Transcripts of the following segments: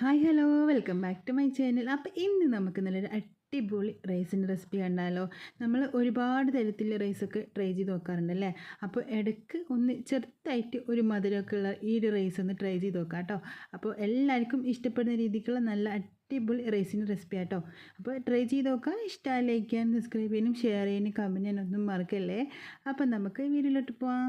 Hi hello. Welcome back to my channel. അപ്പോൾ ഇന്ന് നമുക്ക് നല്ലൊരു അടിപൊളി റൈസിന്റെ റെസിപ്പി കണ്ടാലോ. നമ്മൾ ഒരുപാട് തരത്തിൽ റൈസൊക്കെ ട്രൈ ചെയ്ത് നോക്കാറുണ്ട് അല്ലേ? അപ്പോൾ ഇടയ്ക്ക് ഒന്ന് ചെറുതായിട്ട് ഒരു മധുരമൊക്കെ ഉള്ള ഈ ഒരു റൈസ് ഒന്ന് ട്രൈ ചെയ്ത് നോക്കാം കേട്ടോ. അപ്പോൾ എല്ലാവർക്കും ഇഷ്ടപ്പെടുന്ന രീതിക്കുള്ള നല്ല അടിപൊളി റൈസിന്റെ റെസിപ്പി ആട്ടോ. അപ്പോൾ ട്രൈ ചെയ്ത് നോക്കാം. ഇഷ്ടമായി ലൈക്ക് ചെയ്യാനും സബ്സ്ക്രൈബ് ചെയ്യാനും ഷെയർ ചെയ്യാനും കമന്റ് ചെയ്യാനൊന്നും മറക്കല്ലേ? അപ്പോൾ നമുക്ക് വീഡിയോയിലോട്ട് പോവാം.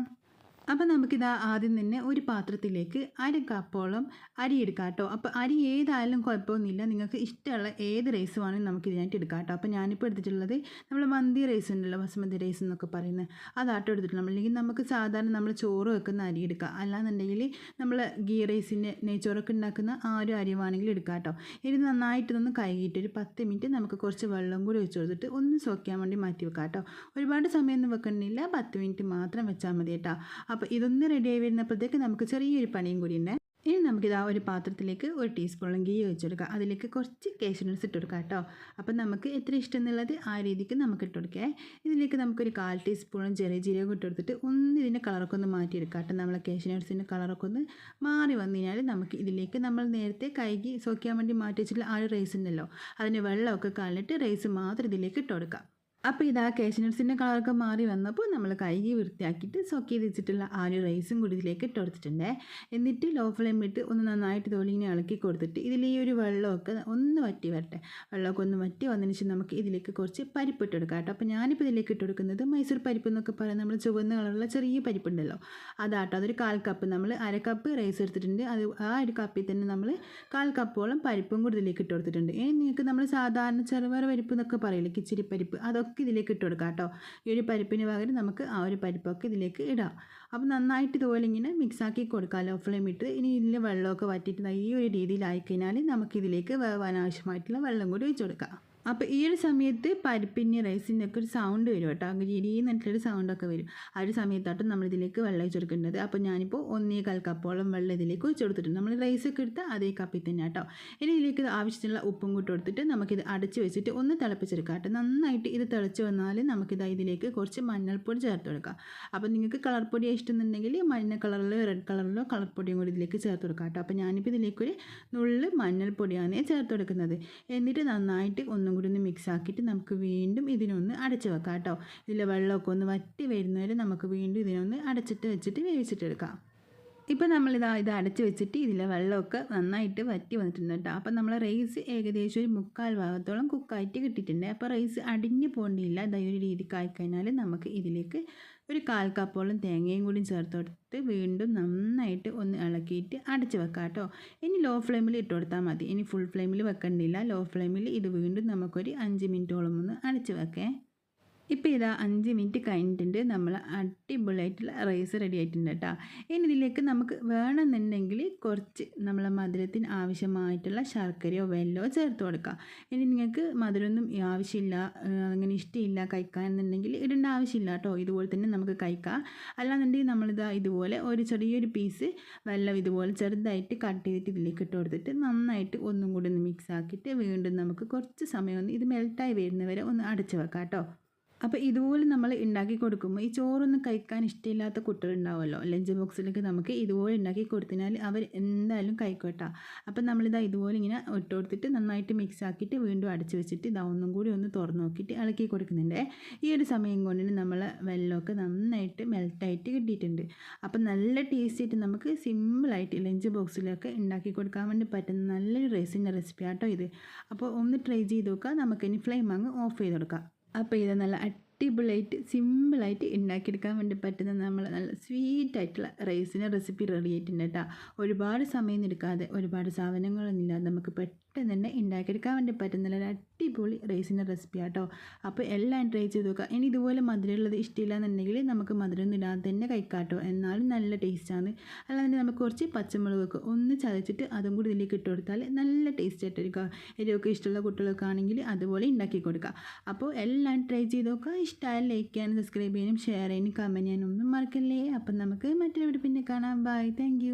അപ്പോൾ നമുക്കിത് ആദ്യം തന്നെ ഒരു പാത്രത്തിലേക്ക് അര കപ്പോളം അരി എടുക്കാം കേട്ടോ. അപ്പോൾ അരി ഏതായാലും കുഴപ്പമൊന്നുമില്ല. നിങ്ങൾക്ക് ഇഷ്ടമുള്ള ഏത് റൈസ് വേണമെങ്കിലും നമുക്ക് ഇതിനായിട്ട് എടുക്കാം കേട്ടോ. അപ്പോൾ ഞാനിപ്പോൾ എടുത്തിട്ടുള്ളത് നമ്മൾ മന്തി റൈസ് ഉണ്ടല്ലോ ബസുമതി റൈസ് എന്നൊക്കെ പറയുന്നത്. അതാട്ടോ എടുത്തിട്ടുള്ളത്. അല്ലെങ്കിൽ നമുക്ക് സാധാരണ നമ്മൾ ചോറ് വെക്കുന്ന അരി എടുക്കാം. അല്ലാന്നുണ്ടെങ്കിൽ നമ്മൾ ഗീ റൈസിന്റെ നെയ്ച്ചോറൊക്കെ ഉണ്ടാക്കുന്ന ആ ഒരു അരി വേണമെങ്കിൽ എടുക്കാം കേട്ടോ. ഇത് നന്നായിട്ടൊന്ന് കഴുകിയിട്ട് ഒരു പത്ത് മിനിറ്റ് നമുക്ക് കുറച്ച് വെള്ളം കൂടി ഒഴിച്ച് കൊടുത്തിട്ട് ഒന്ന് സോക്കാൻ വേണ്ടി മാറ്റി വെക്കാം കേട്ടോ. ഒരുപാട് സമയമൊന്നും വെക്കണില്ല പത്ത് മിനിറ്റ് മാത്രം വെച്ചാൽ മതി കേട്ടോ. അപ്പോൾ ഇതൊന്ന് റെഡിയായി വരുന്നപ്പോഴത്തേക്ക് നമുക്ക് ചെറിയൊരു പണിയും കൂടി ഉണ്ട്. ഇനി നമുക്കിത് ആ ഒരു പാത്രത്തിലേക്ക് ഒരു ടീസ്പൂണും ഗീ ഒഴിച്ചെടുക്കാം. അതിലേക്ക് കുറച്ച് കേശനട്സ് ഇട്ട് കൊടുക്കാം കേട്ടോ. അപ്പം നമുക്ക് എത്ര ഇഷ്ടം എന്നുള്ളത് ആ രീതിക്ക് നമുക്ക് ഇട്ട് കൊടുക്കാം. ഇതിലേക്ക് നമുക്കൊരു കാൽ ടീസ്പൂണും ചെറിയ ജീരകം ഇട്ട് കൊടുത്തിട്ട് ഒന്ന് ഇതിന്റെ കളറൊക്കെ ഒന്ന് മാറ്റിയെടുക്കാം കേട്ടോ. നമ്മളെ കേശനട്സിന്റെ കളറൊക്കെ ഒന്ന് മാറി വന്നു കഴിഞ്ഞാൽ നമുക്ക് ഇതിലേക്ക് നമ്മൾ നേരത്തെ കൈകി സോക്കിയാൻ വേണ്ടി മാറ്റി വെച്ചിട്ടുള്ള ആ ഒരു റൈസ് ഉണ്ടല്ലോ അതിന്റെ വെള്ളമൊക്കെ കളഞ്ഞിട്ട് റൈസ് മാത്രം ഇതിലേക്ക് ഇട്ട് കൊടുക്കാം. അപ്പോൾ ഇതാ കേശനട്സിന്റെ കളറൊക്കെ മാറി വന്നപ്പോൾ നമ്മൾ കൈകി വൃത്തിയാക്കിയിട്ട് സോക്ക് വെച്ചിട്ടുള്ള ആ ഒരു റൈസും കൂടി ഇതിലേക്ക് ഇട്ട് കൊടുത്തിട്ടുണ്ട്. എന്നിട്ട് ലോ ഫ്ലെയിം ഇട്ട് ഒന്ന് നന്നായിട്ട് തോലിങ്ങനെ ഇളക്കി കൊടുത്തിട്ട് ഇതിൽ ഈ ഒരു വെള്ളമൊക്കെ ഒന്ന് വറ്റി വരട്ടെ. വെള്ളമൊക്കെ ഒന്ന് വറ്റി വന്നതിന് ശേഷം നമുക്ക് ഇതിലേക്ക് കുറച്ച് പരിപ്പ് ഇട്ട് കൊടുക്കാം കേട്ടോ. അപ്പോൾ ഞാനിപ്പോൾ ഇതിലേക്ക് ഇട്ട് കൊടുക്കുന്നത് മൈസൂർ പരിപ്പ് എന്നൊക്കെ പറയുന്നത് നമ്മൾ ചുവന്ന കളറുള്ള ചെറിയ പരിപ്പുണ്ടല്ലോ. അതാട്ടോ അതൊരു കാൽ കപ്പ് നമ്മൾ അര കപ്പ് റൈസ് എടുത്തിട്ടുണ്ട്. അത് ആ ഒരു കപ്പിൽ തന്നെ നമ്മൾ കാൽ കപ്പോളം പരിപ്പും കൂടി ഇതിലേക്ക് ഇട്ട് കൊടുത്തിട്ടുണ്ട്. ഇനി നിങ്ങൾക്ക് നമ്മൾ സാധാരണ ചെറുപയർ പരിപ്പ് എന്നൊക്കെ പറയില്ലേ കിച്ചിരി പരിപ്പ് അതൊക്കെ ഒക്കെ ഇതിലേക്ക് ഇട്ട് കൊടുക്കാം കേട്ടോ. ഈ ഒരു പരിപ്പിന് പകരം നമുക്ക് ആ ഒരു പരിപ്പൊക്കെ ഇതിലേക്ക് ഇടാം. അപ്പോൾ നന്നായിട്ട് ഇതുപോലെ ഇങ്ങനെ മിക്സാക്കി കൊടുക്കാം ലോ ഫ്ലെയിം ഇട്ട്. ഇനി ഇതിൽ വെള്ളമൊക്കെ വറ്റിയിട്ട് ഈ ഒരു രീതിയിലായി കഴിഞ്ഞാൽ നമുക്കിതിലേക്ക് വേവാൻ ആവശ്യമായിട്ടുള്ള വെള്ളം കൂടി ഒഴിച്ച് കൊടുക്കാം. അപ്പോൾ ഈ ഒരു സമയത്ത് പരിപ്പിന്റെ റൈസിന്റെ ഒക്കെ ഒരു സൗണ്ട് വരും കേട്ടോ. ഗിരി എന്നിട്ടൊരു സൗണ്ടൊക്കെ വരും. ആ ഒരു സമയത്താട്ടും നമ്മളിതിലേക്ക് വെള്ളം ഒഴിച്ച് കൊടുക്കേണ്ടത്. അപ്പോൾ ഞാനിപ്പോൾ ഒന്നേ കാൽ കപ്പോളം വെള്ളം ഇതിലേക്ക് ഒഴിച്ച് കൊടുത്തിട്ടുണ്ട്. നമ്മൾ റൈസൊക്കെ എടുത്ത് അതേ കപ്പിൽ തന്നെ കേട്ടോ. ഇനി ഇതിലേക്ക് ആവശ്യത്തിനുള്ള ഉപ്പും കൂട്ടി കൊടുത്തിട്ട് നമുക്കിത് അടച്ച് വെച്ചിട്ട് ഒന്ന് തിളപ്പിച്ചെടുക്കാം കേട്ടോ. നന്നായിട്ട് ഇത് തിളച്ച് വന്നാൽ നമുക്കിത് ഇതിലേക്ക് കുറച്ച് മഞ്ഞൾപ്പൊടി ചേർത്ത് കൊടുക്കാം. അപ്പോൾ നിങ്ങൾക്ക് കളർ പൊടി ഇഷ്ടമെന്നുണ്ടെങ്കിൽ മഞ്ഞ കളറിലോ റെഡ് കളറിലോ കളർ പൊടിയും കൂടി ഇതിലേക്ക് ചേർത്ത് കൊടുക്കാം കേട്ടോ. അപ്പോൾ ഞാനിപ്പോൾ ഇതിലേക്ക് ഒരു നുള്ള് മഞ്ഞൾപ്പൊടിയാണ് ചേർത്ത് കൊടുക്കുന്നത്. എന്നിട്ട് നന്നായിട്ട് ഒന്നും കൂടി ഒന്ന് മിക്സ് ആക്കിയിട്ട് നമുക്ക് വീണ്ടും ഇതിനൊന്ന് അടച്ച് വെക്കാം കേട്ടോ. ഇതിലെ വെള്ളമൊക്കെ ഒന്ന് വറ്റി വരുന്നവരെ നമുക്ക് വീണ്ടും ഇതിനൊന്ന് അടച്ചിട്ട് വെച്ചിട്ട് വേവിച്ചിട്ടെടുക്കാം. ഇപ്പോൾ നമ്മളിതാ ഇത് അടച്ചു വെച്ചിട്ട് ഇതിലെ വെള്ളമൊക്കെ നന്നായിട്ട് വറ്റി വന്നിട്ടുണ്ട് കേട്ടോ. അപ്പം നമ്മൾ റൈസ് ഏകദേശം ഒരു മുക്കാൽ ഭാഗത്തോളം കുക്കായിട്ട് കിട്ടിയിട്ടുണ്ട്. അപ്പോൾ റൈസ് അടിഞ്ഞു പോകേണ്ടിയില്ല. ഇതാ ഒരു രീതിക്ക് ആയിക്കഴിഞ്ഞാൽ നമുക്ക് ഇതിലേക്ക് ഒരു കാൽ കപ്പോളം തേങ്ങയും കൂടി ചേർത്ത് കൊടുത്ത് വീണ്ടും നന്നായിട്ട് ഒന്ന് ഇളക്കിയിട്ട് അടച്ചു വെക്കാം കേട്ടോ. ഇനി ലോ ഫ്ലെയിമിൽ ഇട്ട് കൊടുത്താൽ മതി. ഇനി ഫുൾ ഫ്ലെയിമിൽ വെക്കണ്ടില്ല ലോ ഫ്ലെയിമിൽ ഇത് വീണ്ടും നമുക്കൊരു അഞ്ച് മിനിറ്റോളം ഒന്ന് അടച്ചു വെക്കേ. ഇപ്പോൾ ഇതാ അഞ്ച് മിനിറ്റ് കഴിഞ്ഞിട്ടുണ്ട്. നമ്മൾ അടിപൊളിയായിട്ടുള്ള റൈസ് റെഡി ആയിട്ടുണ്ട് കേട്ടോ. ഇനി ഇതിലേക്ക് നമുക്ക് വേണമെന്നുണ്ടെങ്കിൽ കുറച്ച് നമ്മളെ മധുരത്തിന് ആവശ്യമായിട്ടുള്ള ശർക്കരയോ വെല്ലോ ചേർത്ത് കൊടുക്കാം. ഇനി നിങ്ങൾക്ക് മധുരമൊന്നും ആവശ്യമില്ല അങ്ങനെ ഇഷ്ടമില്ല കഴിക്കാൻ എന്നുണ്ടെങ്കിൽ ഇടേണ്ട ആവശ്യമില്ല കേട്ടോ. ഇതുപോലെ തന്നെ നമുക്ക് കഴിക്കാം. അല്ലാന്നുണ്ടെങ്കിൽ നമ്മളിതാ ഇതുപോലെ ഒരു ചെറിയൊരു പീസ് വെല്ലം ഇതുപോലെ ചെറുതായിട്ട് കട്ട് ചെയ്തിട്ട് ഇതിലേക്ക് ഇട്ട് കൊടുത്തിട്ട് നന്നായിട്ട് ഒന്നും കൂടി ഒന്ന് മിക്സ് ആക്കിയിട്ട് വീണ്ടും നമുക്ക് കുറച്ച് സമയം ഒന്ന് ഇത് മെൽട്ടായി വരുന്നവരെ ഒന്ന് അടച്ചു വെക്കാം കേട്ടോ. അപ്പോൾ ഇതുപോലെ നമ്മൾ ഉണ്ടാക്കി കൊടുക്കുമ്പോൾ ഈ ചോറൊന്നും കഴിക്കാൻ ഇഷ്ടമില്ലാത്ത കുട്ടികളുണ്ടാവുമല്ലോ. ലഞ്ച് ബോക്സിലേക്ക് നമുക്ക് ഇതുപോലെ ഉണ്ടാക്കി കൊടുത്തിനാൽ അവർ എന്തായാലും കഴിക്കോട്ടാ. അപ്പം നമ്മളിതാ ഇതുപോലെ ഇങ്ങനെ ഇട്ട് കൊടുത്തിട്ട് നന്നായിട്ട് മിക്സ് ആക്കിയിട്ട് വീണ്ടും അടച്ച് വെച്ചിട്ട് ഇതാ ഒന്നും കൂടി ഒന്ന് തുറന്ന് നോക്കിയിട്ട് ഇളക്കി കൊടുക്കുന്നുണ്ട്. ഈ ഒരു സമയം കൊണ്ടിന് നമ്മൾ വെള്ളമൊക്കെ നന്നായിട്ട് മെൽട്ടായിട്ട് കിട്ടിയിട്ടുണ്ട്. അപ്പം നല്ല ടേസ്റ്റ് ആയിട്ട് നമുക്ക് സിമ്പിളായിട്ട് ലഞ്ച് ബോക്സിലൊക്കെ ഉണ്ടാക്കി കൊടുക്കാൻ വേണ്ടി പറ്റുന്ന നല്ലൊരു റൈസിന്റെ റെസിപ്പി ആട്ടോ ഇത്. അപ്പോൾ ഒന്ന് ട്രൈ ചെയ്ത് നോക്കുക നമുക്കിനി ഫ്ലെയിം അങ്ങ് ഓഫ് ചെയ്ത് കൊടുക്കാം. അപ്പോൾ ഇത് നല്ല അടിപൊളിയായിട്ട് സിമ്പിളായിട്ട് ഉണ്ടാക്കിയെടുക്കാൻ വേണ്ടി പറ്റുന്ന നമ്മൾ നല്ല സ്വീറ്റ് ആയിട്ടുള്ള റൈസിന്റെ റെസിപ്പി റെഡി ആയിട്ടുണ്ട് കേട്ടോ. ഒരുപാട് സമയം എടുക്കാതെ ഒരുപാട് സാധനങ്ങളൊന്നും ഇല്ലാതെ നമുക്ക് പെട്ടെന്ന് തന്നെ ഉണ്ടാക്കിയെടുക്കാൻ വേണ്ടി പറ്റുന്ന അടിപൊളി റൈസിന്റെ റെസിപ്പി ആട്ടോ. അപ്പോൾ എല്ലാം ട്രൈ ചെയ്ത് നോക്കുക ഇനി ഇതുപോലെ മധുരമുള്ളത് ഇഷ്ടമില്ല എന്നുണ്ടെങ്കിൽ നമുക്ക് മധുരം ഇടാതെ തന്നെ കഴിക്കാട്ടോ. എന്നാലും നല്ല ടേസ്റ്റാണ് അല്ലാതെ നമുക്ക് കുറച്ച് പച്ചമുളകൊക്കെ ഒന്ന് ചതച്ചിട്ട് അതും കൂടി ഇതിലേക്ക് ഇട്ട് കൊടുത്താൽ നല്ല ടേസ്റ്റ് ആയിട്ടിരിക്കുക എരിവൊക്കെ ഇഷ്ടമുള്ള കുട്ടികൾക്ക് ആണെങ്കിൽ അതുപോലെ ഉണ്ടാക്കി കൊടുക്കുക അപ്പോൾ എല്ലാം ട്രൈ ചെയ്ത് നോക്കുക. ഇഷ്ടമായ ലൈക്ക് ചെയ്യാനും സബ്സ്ക്രൈബ് ചെയ്യാനും ഷെയർ ചെയ്യാനും കമന്റ് ചെയ്യാനും ഒന്നും മറക്കല്ലേ. അപ്പം നമുക്ക് മറ്റൊരു പിന്നെ കാണാം. Bye thank